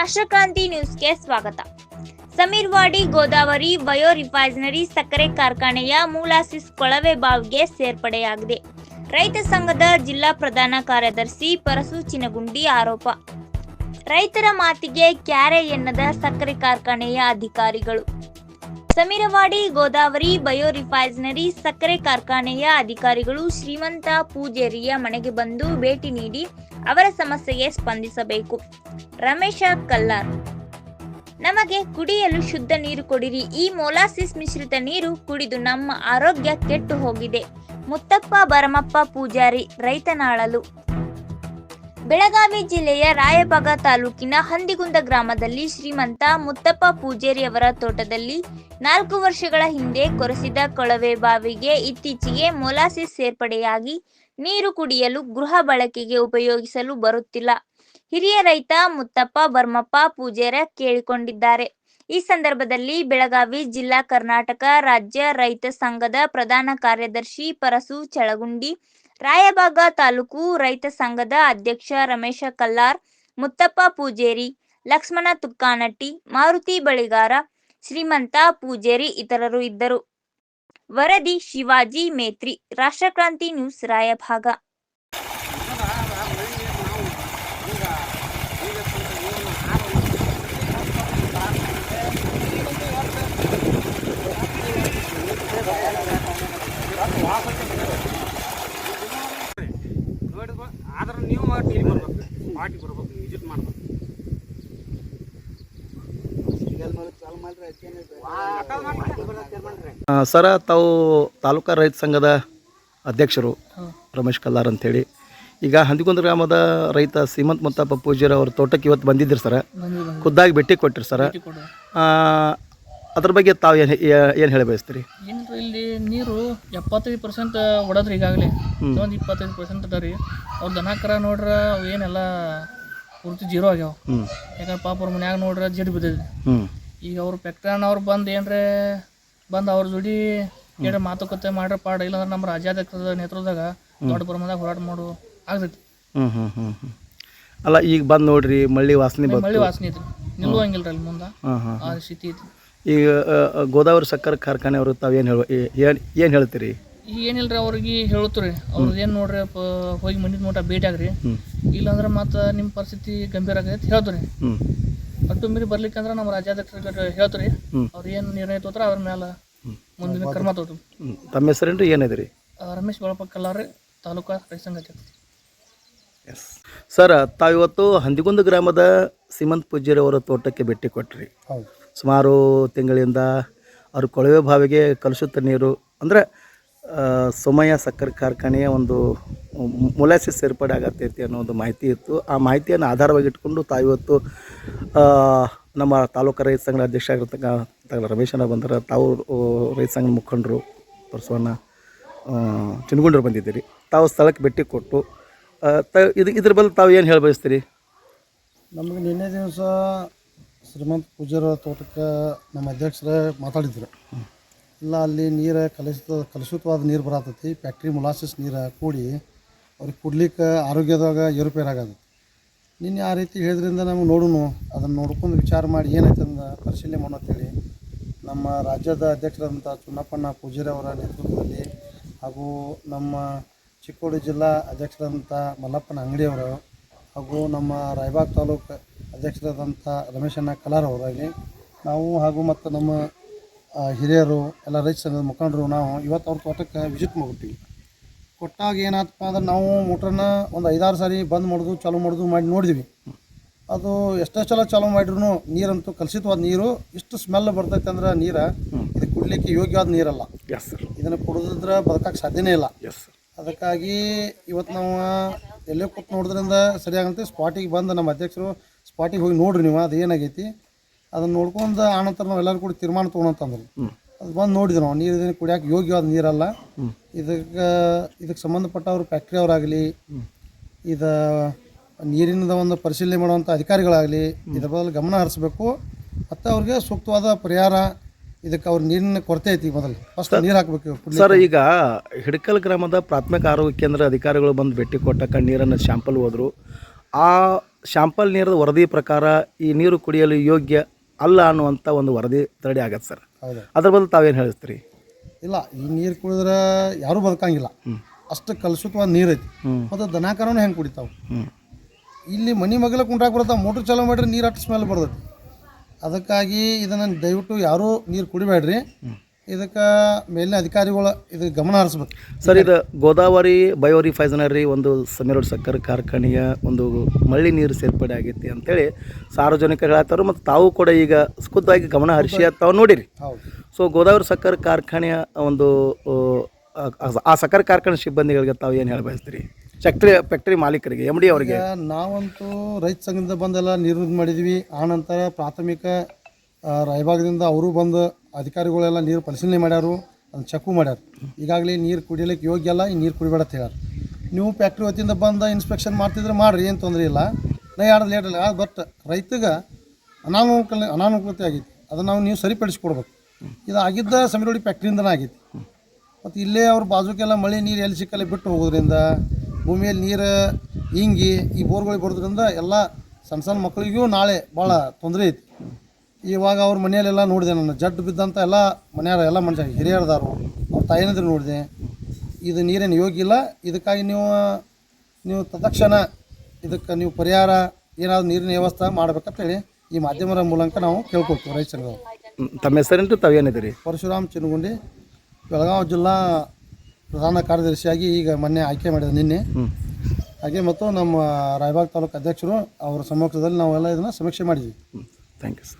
ರಾಷ್ಟ್ರಕ್ರಾಂತಿ ನ್ಯೂಸ್ಗೆ ಸ್ವಾಗತ. ಸಮೀರ್ವಾಡಿ Godavari, bio refinery, ಸಕ್ಕರೆ ಕಾರ್ಖಾನೆಯ ಮೂಲಾಸಿಸ್ ಕೊಳವೆ ಬಾವಿಗೆ ಸೇರ್ಪಡೆಯಾಗಿದೆ. ರೈತ ಸಂಘದ ಜಿಲ್ಲಾ ಪ್ರಧಾನ ಕಾರ್ಯದರ್ಶಿ ಪರಸು ಚಿನಗುಂಡಿ ಆರೋಪ. ರೈತರ ಮಾತಿಗೆ ಕ್ಯಾರೆ ಎನ್ನದ ಸಕ್ಕರೆ ಕಾರ್ಖಾನೆಯ ಅಧಿಕಾರಿಗಳು. ಸಮೀರವಾಡಿ ಗೋದಾವರಿ, ಬಯೋ ರಿಫೈನರಿ, ಸಕ್ಕರೆ ಕಾರ್ಖಾನೆಯ ಅಧಿಕಾರಿಗಳು ಶ್ರೀಮಂತ ಪೂಜೇರಿಯ ಮನೆಗೆ ಬಂದು ಭೇಟಿ ನೀಡಿ ಅವರ ಸಮಸ್ಯೆಗೆ ಸ್ಪಂದಿಸಬೇಕು. ರಮೇಶ ಕಲ್ಲಾರ್. ನಮಗೆ ಕುಡಿಯಲು ಶುದ್ಧ ನೀರು ಕೊಡಿರಿ. ಈ ಮೊಲಾಸಿಸ್ ಮಿಶ್ರಿತ ನೀರು ಕುಡಿದು ನಮ್ಮ ಆರೋಗ್ಯ ಕೆಟ್ಟು ಹೋಗಿದೆ. ಮುತ್ತಪ್ಪ, ಬರಮಪ್ಪ ಪೂಜಾರಿ, ರೈತನಾಳಲು. ಬೆಳಗಾವಿ ಜಿಲ್ಲೆಯ ರಾಯಬಾಗ ತಾಲೂಕಿನ ಹಂದಿಗುಂದ ಗ್ರಾಮದಲ್ಲಿ ಶ್ರೀಮಂತ ಮುತ್ತಪ್ಪ ಪೂಜೇರಿ ಅವರ ತೋಟದಲ್ಲಿ ನಾಲ್ಕು ವರ್ಷಗಳ ಹಿಂದೆ ಕೊರೆಸಿದ ಕೊಳವೆ ಬಾವಿಗೆ ಇತ್ತೀಚೆಗೆ ಮೊಲಾಸಿಸ್ ಸೇರ್ಪಡೆಯಾಗಿ ನೀರು ಕುಡಿಯಲು ಗೃಹ ಬಳಕೆಗೆ ಉಪಯೋಗಿಸಲು ಬರುತ್ತಿಲ್ಲ. ಹಿರಿಯ ರೈತ ಮುತ್ತಪ್ಪ ಬರ್ಮಪ್ಪ ಪೂಜೇರ ಕೇಳಿಕೊಂಡಿದ್ದಾರೆ. ಈ ಸಂದರ್ಭದಲ್ಲಿ ಬೆಳಗಾವಿ ಜಿಲ್ಲಾ ಕರ್ನಾಟಕ ರಾಜ್ಯ ರೈತ ಸಂಘದ ಪ್ರಧಾನ ಕಾರ್ಯದರ್ಶಿ ಪರಸು ಚಳಗುಂಡಿ ರಾಯಬಾಗ ತಾಲೂಕು ರೈತ ಸಂಘದ ಅಧ್ಯಕ್ಷ ರಮೇಶ ಕಲ್ಲಾರ್, ಮುತ್ತಪ್ಪ ಪೂಜೇರಿ, ಲಕ್ಷ್ಮಣ ತುಕ್ಕಾನಟ್ಟಿ, ಮಾರುತಿ ಬಳಿಗಾರ ಶ್ರೀಮಂತ ಪೂಜೇರಿ ಇತರರು ಇದ್ದರು. ವರದಿ ಶಿವಾಜಿ ಮೇತ್ರಿ ರಾಷ್ಟ್ರಕ್ರಾಂತಿ ನ್ಯೂಸ್ ರಾಯಭಾಗ ನೋಡಿ ಆದ್ರೆ ನೀವು ಮಾಡಿ ಇಲ್ಲಿ ಬರ್ಬೇಕು ಪಾರ್ಟಿ ಆ, ಸರ ತಾವು ತಾಲೂಕಾ ರೈತ ಸಂಘದ ಅಧ್ಯಕ್ಷರು ರಮೇಶ್ ಕಲ್ಲಾರ್ ಅಂತೇಳಿ. ಈಗ ಹಂದಿಗುಂದ ಗ್ರಾಮದ ರೈತ ಸೀಮಂತ್ ಮುತ್ತಪ್ಪ ಪೂಜಾರಿ ಅವ್ರ ತೋಟಕ್ಕೆ ಇವತ್ತು ಬಂದಿದ್ದೀರಿ ಸರ. ಖುದ್ದಾಗಿ ಭೇಟಿ ಕೊಟ್ಟಿರಿ ಸರ. ಅದ್ರ ಬಗ್ಗೆ ತಾವು ಏನು ಏನು ಹೇಳಿ ಬಯಸ್ತೀರಿ? ಏನಿಲ್ಲ ಇಲ್ಲಿ ನೀರು ಎಪ್ಪತ್ತೈದು ಪರ್ಸೆಂಟ್ ಹೊಡೆದ್ರಿ ಈಗಾಗಲೇ. ಒಂದು ಇಪ್ಪತ್ತೈದು ಪರ್ಸೆಂಟ್ ಅದ ರೀ. ಅವ್ರು ದನ ಕರ ನೋಡ್ರ ಅವು ಏನೆಲ್ಲ ಪೂರ್ತಿ ಜೀರೋ ಆಗ್ಯಾವ. ಹ್ಞೂ ಯಾಕಂದ್ರೆ ಪಾಪ ಅವ್ರ ಮನ್ಯಾಗ ನೋಡ್ರ ಜಿಡ್ ಬಿದ್ದೈತಿ. ಹ್ಞೂ ಈಗ ಅವ್ರು ಪೆಕ್ಟನ್ ಅವ್ರು ಬಂದು ಏನ್ರೆ ಬಂದು ಅವ್ರ ಜೋಡಿ ಏನ್ರ ಮಾತುಕತೆ ಮಾಡ್ರ ಪಾಡ ಇಲ್ಲಾಂದ್ರೆ ನಮ್ಮ ರಾಜ್ಯಾಧ್ಯಕ್ಷದ ನೇತೃತ್ವದಾಗ ದೊಡ್ಡ ಪ್ರಮಾಣದಾಗ ಹೋರಾಟ ಮಾಡು ಆಗ್ತೈತಿ. ಹ್ಞೂ ಹ್ಞೂ ಹ್ಞೂ ಹ್ಞೂ ಅಲ್ಲ ಈಗ ಬಂದು ನೋಡ್ರಿ ಮಳ್ಳಿ ವಾಸನೆ ಮಳ್ಳಿ ವಾಸನೆ ಐತಿ ನಿಲ್ಲುವಂಗಿಲ್ಲ ಅಲ್ಲಿ ಮುಂದೆ. ಆ ಸ್ಥಿತಿ ಐತಿ ಈಗ ಗೋದಾವರಿ ಸಕ್ಕರೆ ಕಾರ್ಖಾನೆಯವರು ತಾವು ಏನು ಹೇಳ ಏನು ಏನು ಹೇಳ್ತೀರಿ? ಏನಿಲ್ರಿ ಅವ್ರಿಗೆ ಹೇಳುತ್ತೀರಿ ಅವ್ರದ್ದು ಏನು ನೋಡ್ರಿ ಪ ಹೋಗಿ ಮಂದಿದ ಮಟ್ಟ ಭೇಟಿ ಆಗ್ರಿ. ಇಲ್ಲಾಂದ್ರೆ ಮತ್ತೆ ನಿಮ್ಮ ಪರಿಸ್ಥಿತಿ ಗಂಭೀರ ಆಗೈತೆ ಹೇಳ್ತೀರಿ ಅಟ್ಟು ಮೀರಿ ಬರ್ಲಿಕ್ಕಂದ್ರೆ ನಮ್ಮ ರಾಜ್ಯಾಧ್ಯಕ್ಷರಿಗೆ ಹೇಳ್ತೀರಿ. ಅವ್ರು ಏನು ನಿರ್ಣಯ ತೋತ್ರ ಅವ್ರ ಮೇಲೆ ಮುಂದಿನ ಕ್ರಮ ತೋತು ತಮ್ಮ ಹೆಸರೇನು ಏನಿದೆ ರೀ ರಮೇಶ್ ಬಳಪ ರೀ ತಾಲೂಕಾ ರೈತ ಸಂಘ ಎಸ್. ಸರ್ ತಾವಿವತ್ತು ಹಂದಿಗುಂದ ಗ್ರಾಮದ ಸೀಮಂತ್ ಪೂಜ್ಯರವರ ತೋಟಕ್ಕೆ ಭೇಟಿ ಕೊಟ್ರಿ. ಹೌದು. ಸುಮಾರು ತಿಂಗಳಿಂದ ಅವ್ರ ಕೊಳವೆ ಬಾವಿಗೆ ಕಲುಷಿತ ನೀರು ಅಂದರೆ ಸೋಮಯ್ಯ ಸಕ್ಕರೆ ಕಾರ್ಖಾನೆಯ ಒಂದು ಮೊಲಾಸಿಸ್ ಸೇರ್ಪಡೆ ಆಗತ್ತೈತಿ ಅನ್ನೋ ಒಂದು ಮಾಹಿತಿ ಇತ್ತು. ಆ ಮಾಹಿತಿಯನ್ನು ಆಧಾರವಾಗಿ ಇಟ್ಕೊಂಡು ತಾವಿವತ್ತು ನಮ್ಮ ತಾಲೂಕು ರೈತ ಸಂಘದ ಅಧ್ಯಕ್ಷ ಆಗಿರ್ತಕ್ಕಂಥ ರಮೇಶನ ಬಂದರೆ. ತಾವು ರೈತ ಸಂಘದ ಮುಖಂಡರು ಪರಸವನ್ನ ಚಿನ್ಗುಂಡ್ರು ಬಂದಿದ್ದೀರಿ. ತಾವು ಸ್ಥಳಕ್ಕೆ ಭೇಟಿ ಕೊಟ್ಟು ತ ಇದು ಇದ್ರ ಬಗ್ಗೆ ತಾವು ಏನು ಹೇಳಿ ಬಯಸ್ತೀರಿ? ನಮಗೆ ನಿನ್ನೆ ದಿವಸ ಶ್ರೀಮಂತ ಪೂಜಾರ ತೋಟಕ್ಕೆ ನಮ್ಮ ಅಧ್ಯಕ್ಷರೇ ಮಾತಾಡಿದ್ರು. ಇಲ್ಲ ಅಲ್ಲಿ ನೀರು ಕಲುಷಿತ, ಕಲುಷಿತವಾದ ನೀರು ಬರತೈತಿ. ಫ್ಯಾಕ್ಟ್ರಿ ಮುಲಾಸಿಸ್ ನೀರು ಕೂಡಿ ಅವ್ರಿಗೆ ಕುಡ್ಲಿಕ್ಕೆ ಆರೋಗ್ಯದಾಗ ಏರುಪೇರಾಗದು. ನಿನ್ನೆ ಆ ರೀತಿ ಹೇಳಿದ್ರಿಂದ ನಮ್ಗೆ ನೋಡೋಣ ಅದನ್ನು ನೋಡ್ಕೊಂಡು ವಿಚಾರ ಮಾಡಿ ಏನೈತೆ ಅಂದ್ರೆ ಪರಿಶೀಲನೆ ಮಾಡೋಂತೇಳಿ ನಮ್ಮ ರಾಜ್ಯದ ಅಧ್ಯಕ್ಷರಾದಂಥ ಚುನ್ನಪ್ಪಣ್ಣ ಪೂಜಾರಿ ಅವರ ನೇತೃತ್ವದಲ್ಲಿ ಹಾಗೂ ನಮ್ಮ ಚಿಕ್ಕೋಡಿ ಜಿಲ್ಲಾ ಅಧ್ಯಕ್ಷರಾದಂಥ ಮಲ್ಲಪ್ಪನ ಅಂಗಡಿಯವರು ಹಾಗೂ ನಮ್ಮ ರಾಯಬಾಗ್ ತಾಲೂಕು ಅಧ್ಯಕ್ಷರಾದಂಥ ರಮೇಶಣ್ಣ ಕಲಾರ್ ಅವರಾಗಿ ನಾವು ಹಾಗೂ ಮತ್ತು ನಮ್ಮ ಹಿರಿಯರು ಎಲ್ಲ ರೈತ ಸಂಘದ ಮುಖಂಡರು ನಾವು ಇವತ್ತು ಅವ್ರ ತೋಟಕ್ಕೆ ವಿಸಿಟ್ ಮಾಡ್ಬಿಟ್ಟಿವಿ. ಕೊಟ್ಟಾಗ ಏನಾಯ್ತಪ್ಪ ಅಂದ್ರೆ ನಾವು ಮೋಟ್ರನ್ನ ಒಂದು ಐದಾರು ಸಾರಿ ಬಂದ್ ಮಾಡೋದು ಚಾಲೂ ಮಾಡೋದು ಮಾಡಿ ನೋಡಿದ್ವಿ. ಅದು ಎಷ್ಟೇ ಸಲ ಚಾಲೂ ಮಾಡಿದ್ರು ನೀರಂತೂ ಕಲುಷಿತವಾದ ನೀರು ಇಷ್ಟು ಸ್ಮೆಲ್ ಬರ್ತೈತೆ ಅಂದ್ರೆ ನೀರು ಇದು ಕುಡ್ಲಿಕ್ಕೆ ಯೋಗ್ಯವಾದ ನೀರಲ್ಲ. ಇದನ್ನು ಕುಡಿದ್ರೆ ಬದುಕಕ್ಕೆ ಸಾಧ್ಯನೇ ಇಲ್ಲ. ಎಸ್ ಅದಕ್ಕಾಗಿ ಇವತ್ತು ನಾವು ಎಲ್ಲೇ ಕೂತ್ ನೋಡಿದ್ರಿಂದ ಸರಿಯಾಗಂತೆ ಸ್ಪಾಟಿಗೆ ಬಂದು ನಮ್ಮ ಅಧ್ಯಕ್ಷರು ಸ್ಪಾಟಿಗೆ ಹೋಗಿ ನೋಡ್ರಿ ನೀವು ಅದು ಏನಾಗೈತಿ ಅದನ್ನು ನೋಡ್ಕೊಂಡು ಆನಂತರ ನಾವು ಎಲ್ಲರೂ ಕೂಡ ತೀರ್ಮಾನ ತೊಗೊಳಂತಂದ್ರಿ ಅದು ಬಂದು ನೋಡಿದ್ರು ನಾವು ನೀರು ಕುಡಿಯಕ್ಕೆ ಕುಡಿಯೋಕೆ ಯೋಗ್ಯವಾದ ನೀರಲ್ಲ. ಇದಕ್ಕೆ ಇದಕ್ಕೆ ಸಂಬಂಧಪಟ್ಟವ್ರು ಫ್ಯಾಕ್ಟ್ರಿ ಅವರಾಗಲಿ ಇದು ನೀರಿನದ ಒಂದು ಪರಿಶೀಲನೆ ಮಾಡುವಂಥ ಅಧಿಕಾರಿಗಳಾಗಲಿ ಇದ್ರ ಬದಲು ಗಮನ ಹರಿಸ್ಬೇಕು. ಮತ್ತು ಅವ್ರಿಗೆ ಸೂಕ್ತವಾದ ಪರಿಹಾರ ಇದಕ್ಕೆ ಅವ್ರ ನೀರಿನ ಕೊರತೆ ಐತಿ ಮೊದಲು. ಫಸ್ಟ್ ನೀರು ಹಾಕಬೇಕು ಸರ್ ಈಗ ಹಿಡಕಲ್ ಗ್ರಾಮದ ಪ್ರಾಥಮಿಕ ಆರೋಗ್ಯ ಕೇಂದ್ರ ಅಧಿಕಾರಿಗಳು ಬಂದು ಭೇಟಿ ಕೊಟ್ಟಕ್ಕ ನೀರನ್ನು ಶಾಂಪಲ್ ಹೋದ್ರು. ಆ ಶಾಂಪಲ್ ನೀರದ ವರದಿ ಪ್ರಕಾರ ಈ ನೀರು ಕುಡಿಯಲು ಯೋಗ್ಯ ಅಲ್ಲ ಅನ್ನುವಂಥ ಒಂದು ವರದಿ ತರಡಿ ಆಗತ್ತೆ ಸರ್. ಹೌದು. ಅದ್ರ ಬದಲು ತಾವೇನು ಹೇಳ್ತೀರಿ ಇಲ್ಲ ಈ ನೀರು ಕುಡಿದ್ರೆ ಯಾರೂ ಬದುಕಂಗಿಲ್ಲ. ಅಷ್ಟು ಕಲುಷಿತವಾದ ನೀರು ಐತಿ ಮತ್ತು ದನಕರನು ಹೆಂಗೆ ಕುಡಿತಾವೆ? ಇಲ್ಲಿ ಮನೆ ಮಗಲ ಕುಂಟಾಕ್ ಬರ್ತಾವೆ ಮೋಟ್ರ್ ಚಾಲೂ ಮಾಡಿದ್ರೆ ನೀರು ಅಷ್ಟು ಸ್ಮೆಲ್ ಬರ್ತೈತಿ. ಅದಕ್ಕಾಗಿ ಇದನ್ನು ದಯವಿಟ್ಟು ಯಾರೂ ನೀರು ಕುಡಿಬೇಡ್ರಿ. ಇದಕ್ಕೆ ಮೇಲಿನ ಅಧಿಕಾರಿಗಳು ಇದು ಗಮನ ಹರಿಸ್ಬೇಕು. ಸರ್ ಇದು ಗೋದಾವರಿ ಬಯೋರಿ ರಿಫೈನರಿ ಒಂದು ಸಮೀರೋಡ್ ಸಕ್ಕರೆ ಕಾರ್ಖಾನೆಯ ಒಂದು ಮಳ್ಳಿ ನೀರು ಸೇರ್ಪಡೆ ಆಗೈತಿ ಅಂತೇಳಿ ಸಾರ್ವಜನಿಕರು ಹೇಳ್ತಾರೆ ಮತ್ತು ತಾವು ಕೂಡ ಈಗ ಖುದ್ದಾಗಿ ಗಮನ ಹರಿಸಿ ತಾವು ನೋಡಿರಿ. ಸೊ ಗೋದಾವರಿ ಸಕ್ಕರೆ ಕಾರ್ಖಾನೆಯ ಒಂದು ಆ, ಆ- ಆ ಸಕ್ಕರೆ ಕಾರ್ಖಾನೆ ಸಿಬ್ಬಂದಿಗಳಿಗೆ ತಾವು ಏನು ಹೇಳ ಬಯಸ್ತೀರಿ? ಫ್ಯಾಕ್ಟ್ರಿ ಫ್ಯಾಕ್ಟ್ರಿ ಮಾಲೀಕರಿಗೆ ಎಂ ಡಿ ಅವರಿಗೆ? ನಾವಂತೂ ರೈತ ಸಂಘದಿಂದ ಬಂದೆಲ್ಲ ನೀರು ಮಾಡಿದ್ವಿ ಮಾಡಿದ್ವಿ. ಆನಂತರ ಪ್ರಾಥಮಿಕ ಆ, ರಾಯಭಾಗದಿಂದ ಅವರು ಬಂದು ಅಧಿಕಾರಿಗಳೆಲ್ಲ ನೀರು ಪರಿಶೀಲನೆ ಮಾಡ್ಯಾರು, ಅದನ್ನು ಚೆಕ್ಕು ಮಾಡ್ಯಾರ. ಈಗಾಗಲೇ ನೀರು ಕುಡಿಯಲಿಕ್ಕೆ ಯೋಗ್ಯ ಅಲ್ಲ, ಈ ನೀರು ಕುಡಿಬೇಡ ಅಂತ ಹೇಳ್ಯಾರ. ನೀವು ಫ್ಯಾಕ್ಟ್ರಿ ವತಿಯಿಂದ ಬಂದು ಇನ್ಸ್ಪೆಕ್ಷನ್ ಮಾಡ್ತಿದ್ರೆ ಮಾಡ್ರಿ, ಏನು ತೊಂದರೆ ಇಲ್ಲ. ನಾ ಯಾರು ಲೇಟ್ ಇಲ್ಲ ಬಟ್ ರೈತಗೆ ಅನಾನುಕೂಲ, ಅನಾನುಕೂಲತೆ ಆಗೈತಿ. ಅದನ್ನು ನಾವು ನೀವು ಸರಿಪಡಿಸ್ಕೊಡ್ಬೇಕು. ಇದು ಆಗಿದ್ದ ಸಮಿರೋಡಿ ಫ್ಯಾಕ್ಟ್ರಿಯಿಂದನೇ ಆಗೈತಿ. ಮತ್ತು ಇಲ್ಲೇ ಅವ್ರ ಬಾಜುಕೆಲ್ಲ ಮಳೆ ನೀರು ಎಲ್ಲಿ ಸಿಕ್ಕಲ್ಲಿ ಬಿಟ್ಟು ಹೋಗೋದ್ರಿಂದ, ಭೂಮಿಯಲ್ಲಿ ನೀರು ಹಿಂಗಿ ಈ ಬೋರ್ಗಳಿಗೆ ಬರೋದ್ರಿಂದ ಎಲ್ಲ ಸಣ್ಣ ಸಣ್ಣ ಮಕ್ಕಳಿಗೂ ನಾಳೆ ಭಾಳ ತೊಂದರೆ ಐತಿ. ಇವಾಗ ಅವ್ರ ಮನೆಯಲ್ಲೆಲ್ಲ ನೋಡಿದೆ ನಾನು. ಜಡ್ಡು ಬಿದ್ದಂಥ ಎಲ್ಲ ಮನೆಯವ್ರ ಎಲ್ಲ ಮನುಷ್ಯ ಹಿರಿಯರ್ದಾರು. ಅವ್ರ ತಾಯಿನಂದ್ರೆ ನೋಡಿದೆ? ಇದು ನೀರೇನು ಯೋಗ್ಯ ಇಲ್ಲ? ಇದಕ್ಕಾಗಿ ನೀವು ನೀವು ತತ್ಕ್ಷಣ ಇದಕ್ಕೆ ನೀವು ಪರಿಹಾರ ಏನಾದರೂ ನೀರಿನ ವ್ಯವಸ್ಥೆ ಮಾಡ್ಬೇಕಂತೇಳಿ ಈ ಮಾಧ್ಯಮದ ಮೂಲಕ ನಾವು ಕೇಳ್ಕೊಳ್ತೀವಿ ರೈತರು. ತಮ್ಮ ಹೆಸರೇನು ತಾವೇನಿದ್ದೀರಿ ಪರಶುರಾಮ್ ಚಿನಗುಂಡಿ ಬೆಳಗಾವಿ ಜಿಲ್ಲಾ ಪ್ರಧಾನ ಕಾರ್ಯದರ್ಶಿಯಾಗಿ ಈಗ ಮೊನ್ನೆ ಆಯ್ಕೆ ಮಾಡಿದೆ ನಿನ್ನೆ. ಹಾಗೆ ಮತ್ತು ನಮ್ಮ ರಾಯಬಾಗ್ ತಾಲೂಕು ಅಧ್ಯಕ್ಷರು ಅವರ ಸಮ್ಮುಖದಲ್ಲಿ ನಾವೆಲ್ಲ ಇದನ್ನು ಸಮೀಕ್ಷೆ ಮಾಡಿದ್ವಿ. Thank you sir